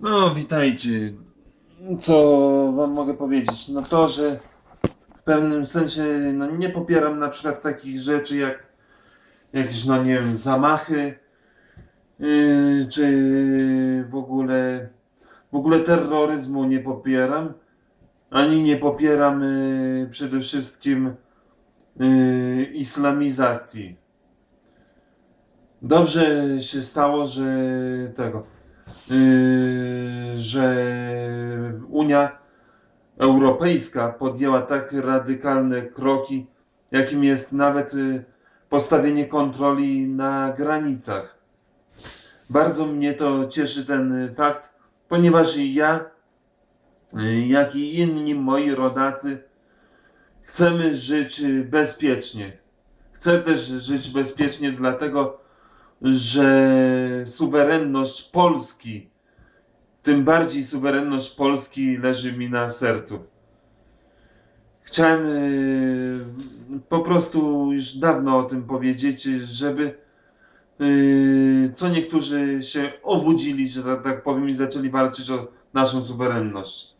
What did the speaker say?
No, witajcie. Co wam mogę powiedzieć? No to, że w pewnym sensie no, nie popieram na przykład takich rzeczy jak jakieś, no nie wiem, zamachy, yy, czy w ogóle w ogóle terroryzmu nie popieram, ani nie popieram yy, przede wszystkim yy, islamizacji. Dobrze się stało, że tego, że Unia Europejska podjęła tak radykalne kroki, jakim jest nawet yy, postawienie kontroli na granicach. Bardzo mnie to cieszy ten fakt, ponieważ ja, yy, jak i inni moi rodacy, chcemy żyć bezpiecznie. Chcę też żyć bezpiecznie, dlatego że suwerenność Polski, tym bardziej suwerenność Polski leży mi na sercu. Chciałem yy, po prostu już dawno o tym powiedzieć, żeby yy, co niektórzy się obudzili, że tak powiem, i zaczęli walczyć o naszą suwerenność.